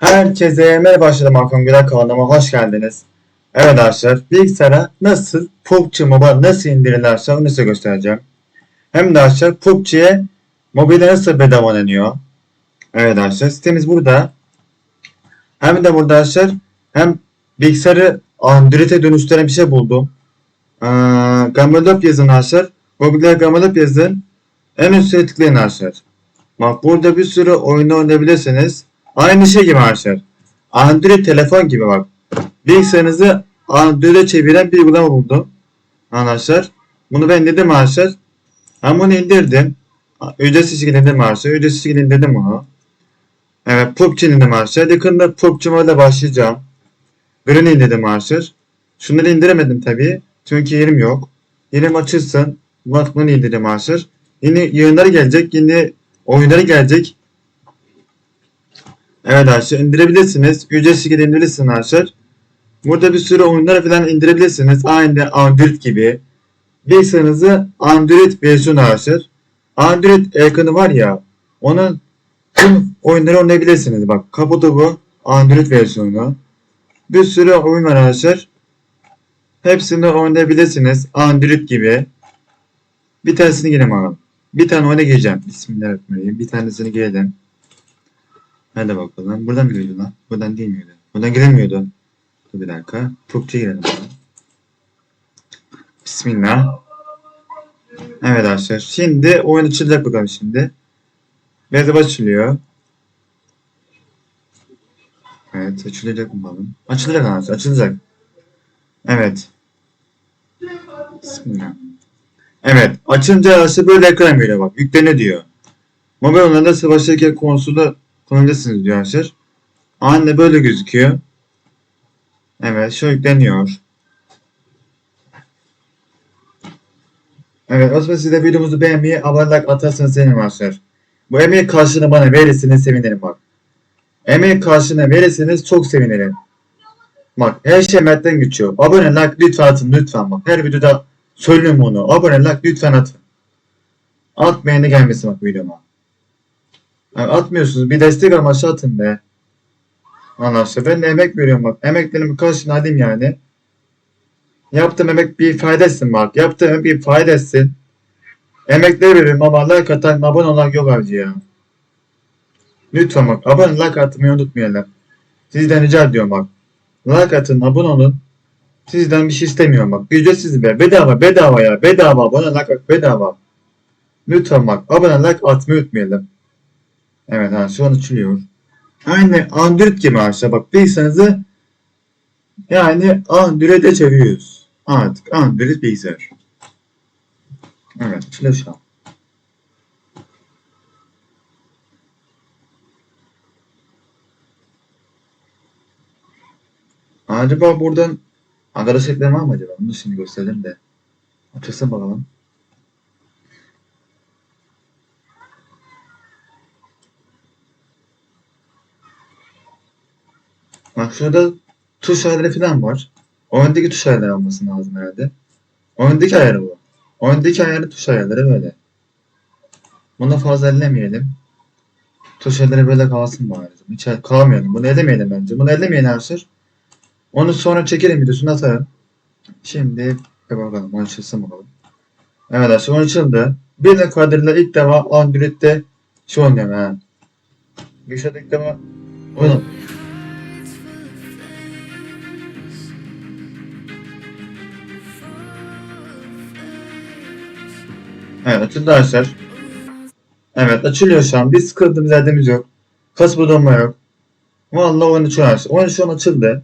Herkese merhaba başladım Hakan Güler kanalıma hoş geldiniz. Evet arkadaşlar bilgisayara nasıl PUBG Mobile nasıl indirilerse onu size göstereceğim. Hem de arkadaşlar PUBG'ye mobilde nasıl bedava oynanıyor. Evet arkadaşlar sitemiz burada. Hem de burada arkadaşlar hem bilgisayarı Android'e dönüştüren bir şey buldum. Ee, Gamelop yazın arkadaşlar. Mobilde Gamelop yazın. En üstte tıklayın arkadaşlar. Bak burada bir sürü oyun oynayabilirsiniz. Aynı şey gibi arkadaşlar. Android telefon gibi bak. Bilgisayarınızı Android'e çeviren bir uygulama buldum. Arkadaşlar. Bunu ben indirdim arkadaşlar. Ben bunu indirdim. Ücretsiz şekilde indirdim arkadaşlar. Ücretsiz şekilde indirdim bunu. Evet PUBG indirdim arkadaşlar. Yakında PUBG Mobile'e başlayacağım. Green indirdim arkadaşlar. Şunları indiremedim tabii. Çünkü yerim yok. Yerim açılsın. Bunu indirdim arkadaşlar. Yeni yayınları gelecek. Yeni oyunları gelecek. Evet arkadaşlar indirebilirsiniz. Ücretsiz şekilde indirebilirsiniz arkadaşlar. Burada bir sürü oyunları falan indirebilirsiniz. Aynı Android gibi. Bilgisayarınızı Android versiyonu arkadaşlar. Android ekranı var ya. Onun tüm oyunları oynayabilirsiniz. Bak kaputu bu. Android versiyonu. Bir sürü oyun var arkadaşlar. Hepsini oynayabilirsiniz. Android gibi. Bir tanesini girelim bakalım. Bir tane oyuna gireceğim. Bismillahirrahmanirrahim. Bir tanesini girelim. Hadi bakalım. Buradan mı giriyordu lan? Buradan değil miydi? Buradan giremiyordu. Dur bir dakika. PUBG'ye girelim. Bismillah. Evet arkadaşlar. Şimdi oyun açılacak bakalım şimdi. Biraz açılıyor. Evet açılacak bakalım? Açılacak arkadaşlar. Açılacak. Evet. Bismillah. Evet. Açınca arkadaşlar böyle ekran veriyor bak. Yüklene diyor. Mobil oyunlarda savaştaki konsolda kullanabilirsiniz diyor arkadaşlar. Anne böyle gözüküyor. Evet şu yükleniyor. Evet o zaman siz de videomuzu beğenmeyi, abone like atarsanız sevinirim arkadaşlar. Bu emeği karşılığını bana verirseniz sevinirim bak. Emeği karşılığını verirseniz çok sevinirim. Bak her şey Mert'ten geçiyor. Abone like lütfen atın lütfen bak. Her videoda söylüyorum bunu. Abone like lütfen atın. Atmayan da gelmesin bak videoma. Yani atmıyorsunuz. Bir destek amaçlı atın be. Anlaşıldı. Ben de emek veriyorum bak. Emeklerimin karşılığını alayım yani. Yaptığım emek bir fayda etsin bak. Yaptığım emek bir fayda etsin. Emekleri veriyorum ama like atan abone olan yok avcı ya. Lütfen bak. Abone like atmayı unutmayalım. Sizden rica ediyorum bak. Like atın abone olun. Sizden bir şey istemiyorum bak. Ücretsiz be. Bedava bedava ya. Bedava abone like bedava. Lütfen bak. Abone like atmayı unutmayalım. Evet ha şu an açılıyor. Aynı Android gibi arkadaşlar bak bilgisayarınızı yani Android'e çeviriyoruz. Artık Android bilgisayar. Evet açılıyor şu an. Acaba buradan arkadaş ekleme var mı acaba? Bunu şimdi gösterelim de. Açılsın bakalım. Bak şurada tuş ayarları falan var. Oyundaki tuş ayarları olması lazım herhalde. Oyundaki ayarı bu. Oyundaki ayarı tuş ayarları böyle. Bunu fazla ellemeyelim. Tuş ayarları böyle kalsın bari. Hiç kalmayalım. Bunu ellemeyelim bence. Bunu ellemeyelim arkadaşlar. Onu sonra çekelim videosunu atarım. Şimdi bir bakalım. Açılsın bakalım. Evet oyun açıldı. De kadarıyla ilk defa Android'de şu oynuyorum ha. İlk defa oyun Evet arkadaşlar. Evet açılıyor şu an. Bir sıkıntımız derdimiz yok. Kasma donma yok. Vallahi oyun açıyor arkadaşlar. Oyun şu an açıldı.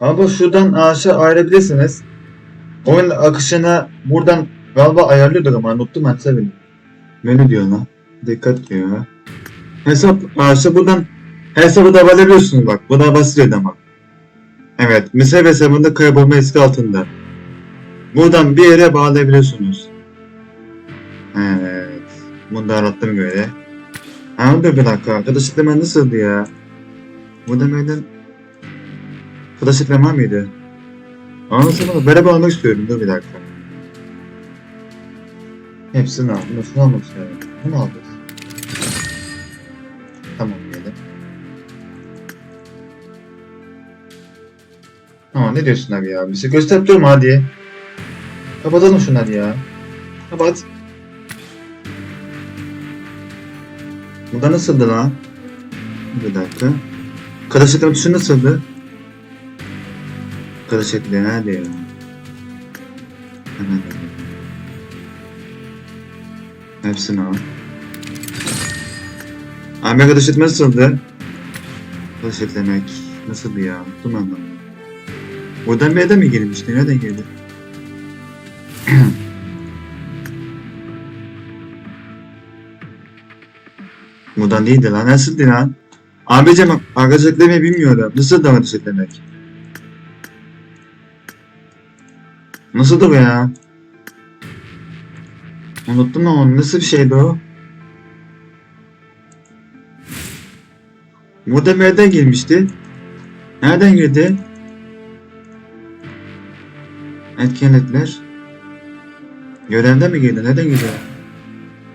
Ama şuradan aşağı ayırabilirsiniz. Oyun akışına buradan galiba ayarlıyorduk ama unuttum ben benim. Menü diyor lan. Dikkat diyor. Hesap aşağı buradan hesabı da alabiliyorsunuz bak. Bu da basit ama. Evet. Misal hesabında kaybolma riski altında. Buradan bir yere bağlayabiliyorsunuz. Evet. Bunu da anlattım böyle. Ha dur bir dakika. Arkadaş ekleme nasıldı ya? Burada böyle Arkadaş ekleme mıydı? Anlasana beraber almak istiyorum. Dur bir dakika. Hepsini aldım. Şunu almak istiyorum. Bunu aldık. Tamam ne diyorsun abi ya? Bizi gösterip durma hadi. Kapatalım şunları ya. Kapat. Bu da nasıldı lan? Bir dakika. Karışıklama tuşu nasıldı? Karışıklığı nerede ya? Hemen. Hepsini al. Abi karışık nasıldı? Karışık demek. Nasıldı ya? Unuttum anlamı. Bir yerden mi girmişti? Nereden girdi? Buradan değildi lan. Nasıldı lan? Abicim arkadaşlık demeyi bilmiyorum. Nasıl da arkadaşlık demek? Nasıl da bu ya? Unuttum ama nasıl bir şeydi o? Bir yerden girmişti. Nereden girdi? Etkinlikler. Görevden mi girdi? Nereden girdi?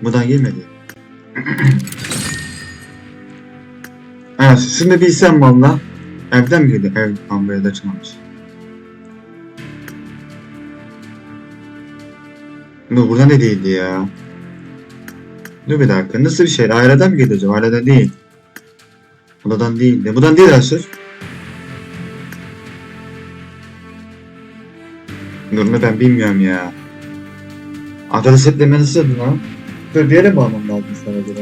Buradan girmedi. evet, şimdi bilsem valla. Evden mi girdi? Ev ambayada açılmamış. Bu burada ne değildi ya? Dur bir dakika. Nasıl bir şey? Aileden mi girdi acaba? Aileden değil. Buradan değil. de. Buradan değil Aşır. Dur ne ben bilmiyorum ya. Arkadaş ekleme nasıldı lan? Dur bir yere mi almam lazım sana acaba?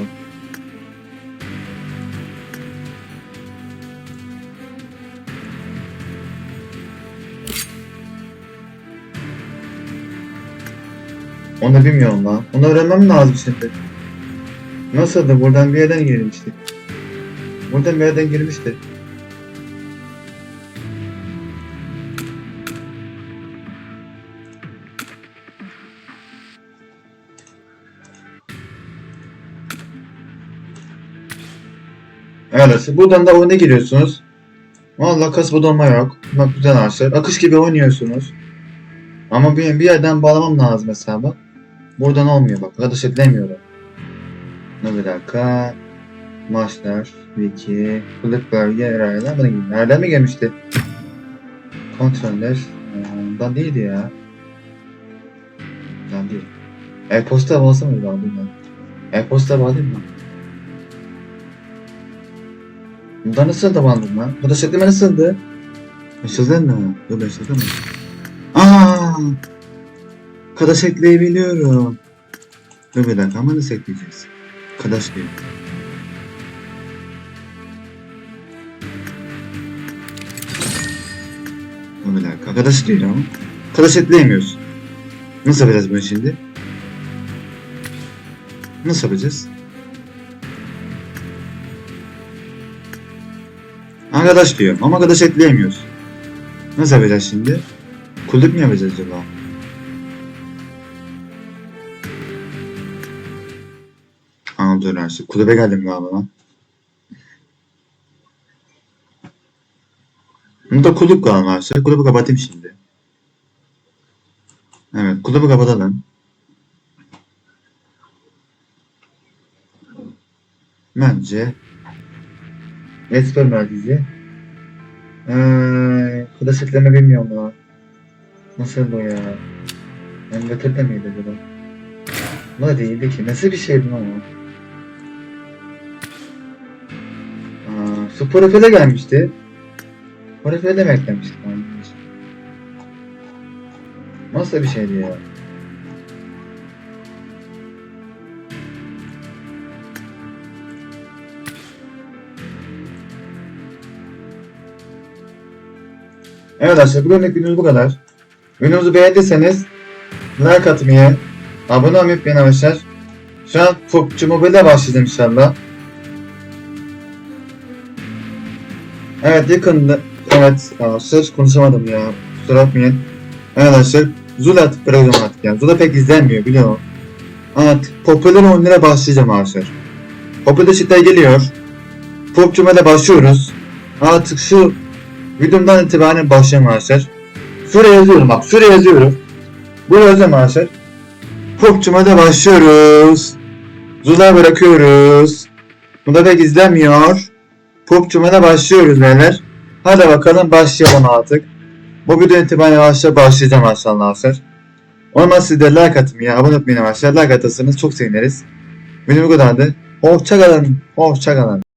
Onu bilmiyorum lan. Onu öğrenmem lazım şimdi. Nasıldı? Buradan bir yerden girmişti. Buradan bir yerden girmişti. Evet, buradan da oyuna giriyorsunuz. Valla kasba dolma yok. Bak güzel ağaçlar. Akış gibi oynuyorsunuz. Ama benim bir yerden bağlamam lazım bak. Buradan olmuyor bak. Arkadaş eklemiyorum. Ne bir dakika. Maçlar, wiki, kılık bölge, herhalde bana gibi. Nereden mi gelmişti? Kontroller. Ondan değildi ya. Ondan değil. E-posta bağlasa mı bağlayayım ben? E-posta bağlayayım mı? Bunda nasıl da bağladım lan? Bu da şeklime nasıldı? Yaşadın mı? Yok yaşadın mı? Aaa! Kadaş ekleyebiliyorum. Dur bir dakika ama nasıl ekleyeceğiz? Kadaş diyor. Dur bir dakika. Kadaş diyor ama. Kadaş ekleyemiyoruz. Nasıl yapacağız bunu şimdi? Nasıl yapacağız? Arkadaş diyor ama arkadaş ekleyemiyoruz. Nasıl yapacağız şimdi? Kulüp mü yapacağız acaba? Anadolu Üniversitesi. Kulübe geldim galiba lan. Bu da kulüp galiba. Kulübü kapatayım şimdi. Evet kulübü kapatalım. Bence Esper merkezi. Eee, kıdaş ekleme bilmiyorum lan. Nasıl bu ya? Emülatörde miydi acaba? Bu da değildi ki. Nasıl bir şeydi lan o? Aa, su profile gelmişti. Profile mi eklemişti? lan? Nasıl bir şeydi ya? Evet arkadaşlar bugünlük videomuz bu kadar. Videomuzu beğendiyseniz like atmayı, abone olmayı unutmayın arkadaşlar. Şu an PUBG Mobile'e başlayacağım inşallah. Evet yakında evet arkadaşlar konuşamadım ya kusura bakmayın. Evet arkadaşlar Zula atıp bırakacağım artık yani. Zula pek izlenmiyor biliyorum. Evet popüler oyunlara başlayacağım arkadaşlar. Popüler shitler geliyor. PUBG Mobile'e başlıyoruz. Artık şu videomdan itibaren başlayalım arkadaşlar. Şuraya yazıyorum bak şuraya yazıyorum. Buraya yazıyorum arkadaşlar. Popçuma başlıyoruz. Zula bırakıyoruz. Bunda pek izlenmiyor. Popçuma başlıyoruz beyler. Hadi bakalım başlayalım artık. Bu video itibariyle başla başlayacağım arkadaşlar. Olmaz siz de like atın. Abone olmayın arkadaşlar. Like atarsanız çok seviniriz. Benim bu kadardı. Hoşçakalın. Hoşçakalın.